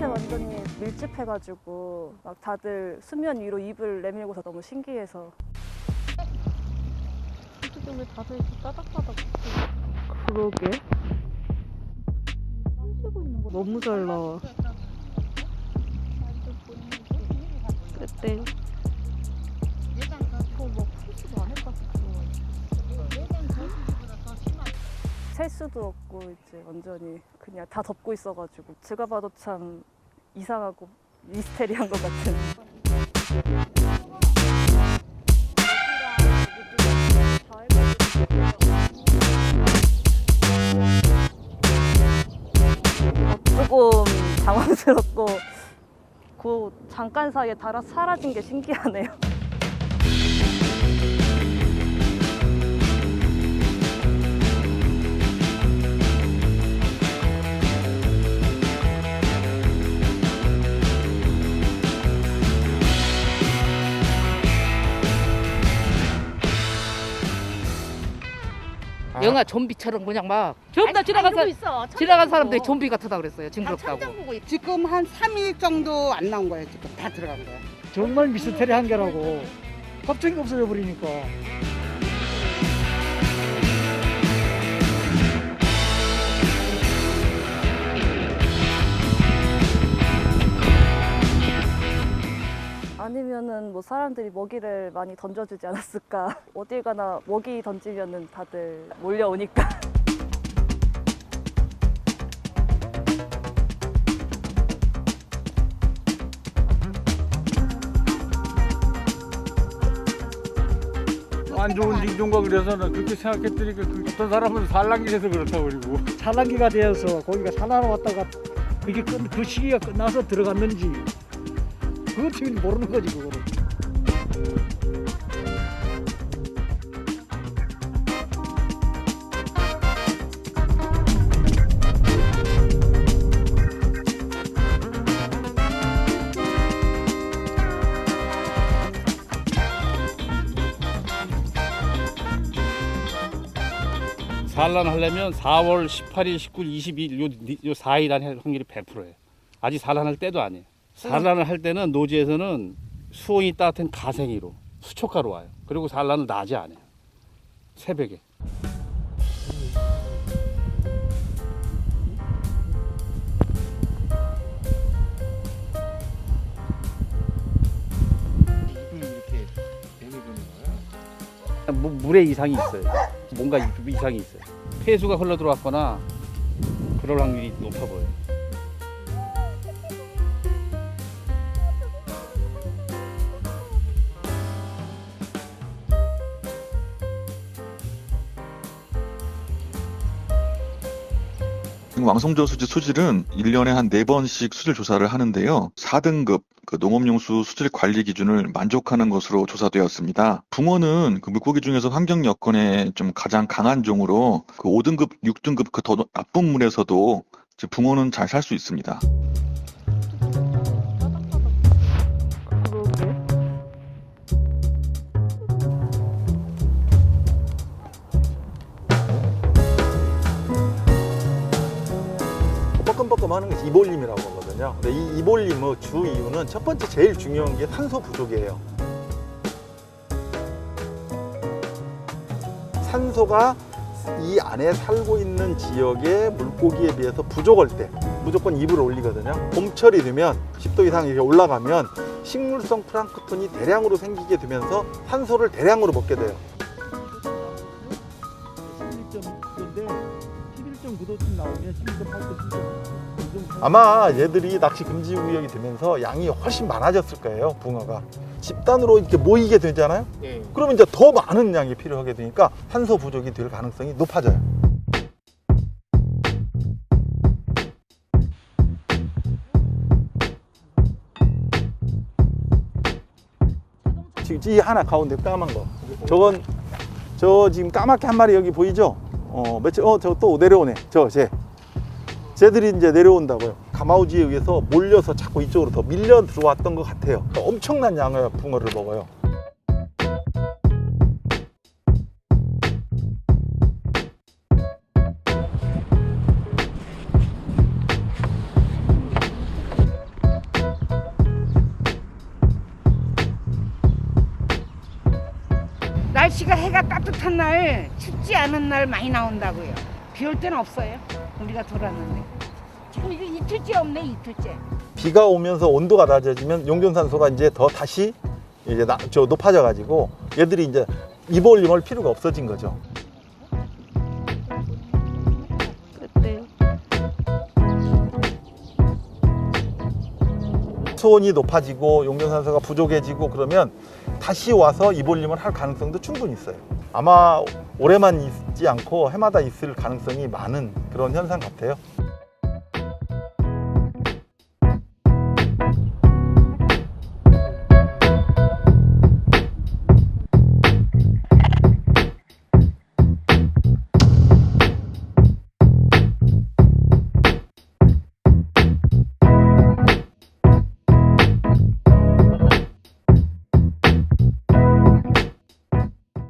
끝에 완전히 밀집해가지고 막 다들 수면 위로 입을 내밀고서 너무 신기해서. 어떻게 왜 다들 이렇게 따닥따닥 그러게. 있는 거 너무 잘 나와. 땡 저뭐 풀지도 않을 것 같아 셀 수도 없고 이제 완전히 그냥 다 덮고 있어가지고 제가 봐도 참 이상하고 미스테리한 것 같은 조금 당황스럽고 그 잠깐 사이에 달아 사라진 게 신기하네요. 영화 좀비처럼 그냥 막 전부 다 지나간 사 지나간 사람들이 좀비 같다 그랬어요. 징그럽다고. 지금 한 3일 정도 안 나온 거예요. 지금 다 들어간 거예요. 정말 미스테리한 게라고 갑자기 없어져 버리니까 아니면은 뭐 사람들이 먹이를 많이 던져주지 않았을까. 어딜 가나 먹이 던지면은 다들 몰려오니까. 안 좋은 징조인가 그래서 는 그렇게 생각했더니까 그 어떤 사람은 산란기에서 그렇다고 그러고 산란기가 되어서 고기가 살아왔다가 그게 끝, 그 시기가 끝나서 들어갔는지 그것도 모르는 거지 그거를 산란하려면 4월 18일, 19일, 22일 요, 요 4일 안에 할 확률이 100%예요. 아직 산란할 때도 아니에요. 산란을 할 때는 노지에서는 수온이 따뜻한 가생이로 수초가로 와요. 그리고 산란을 낮에 안 해요. 새벽에. 무- 물에 이상이 있어요. 뭔가 이- 이상이 있어요. 폐수가 흘러 들어왔거나 그럴 확률이 높아 보여요. 왕성조 수지 수질은 1년에 한 4번씩 수질 조사를 하는데요. 4등급 그 농업용수 수질 관리 기준을 만족하는 것으로 조사되었습니다. 붕어는 그 물고기 중에서 환경 여건에 좀 가장 강한 종으로 그 5등급, 6등급 그 더 나쁜 물에서도 붕어는 잘 살 수 있습니다. 하는 것이 이볼림이라고 하거든요. 근데 이 이볼림의 주 이유는 첫 번째 제일 중요한 게 산소 부족이에요. 산소가 이 안에 살고 있는 지역의 물고기에 비해서 부족할 때 무조건 입을 올리거든요. 봄철이 되면 10도 이상 이렇게 올라가면 식물성 플랑크톤이 대량으로 생기게 되면서 산소를 대량으로 먹게 돼요. 11.9도인데 11.9도쯤 나오면 11.8도, 11.9도 아마 얘들이 낚시 금지 구역이 되면서 양이 훨씬 많아졌을 거예요, 붕어가. 집단으로 이렇게 모이게 되잖아요? 예. 그러면 이제 더 많은 양이 필요하게 되니까 산소 부족이 될 가능성이 높아져요. 지금 이 하나 가운데 까만 거. 저건 저 지금 까맣게 한 마리 여기 보이죠? 어, 며칠, 어, 저 또 내려오네. 저, 쟤. 쟤들이 이제 내려온다고요. 가마우지에 의해서 몰려서 자꾸 이쪽으로 더 밀려 들어왔던 것 같아요. 엄청난 양의 붕어를 먹어요. 날씨가 해가 따뜻한 날, 춥지 않은 날 많이 나온다고요. 비 올 때는 없어요. 우리가 돌았는데. 지금 이거 이틀째 없네, 이틀째. 비가 오면서 온도가 낮아지면 용존산소가 이제 더 다시 이제 나, 저 높아져 가지고 얘들이 이제 입올림 할 필요가 없어진 거죠. 수온이 높아지고 용존산소가 부족해지고 그러면 다시 와서 입올림을 할 가능성도 충분히 있어요. 아마 올해만 있지 않고 해마다 있을 가능성이 많은 그런 현상 같아요.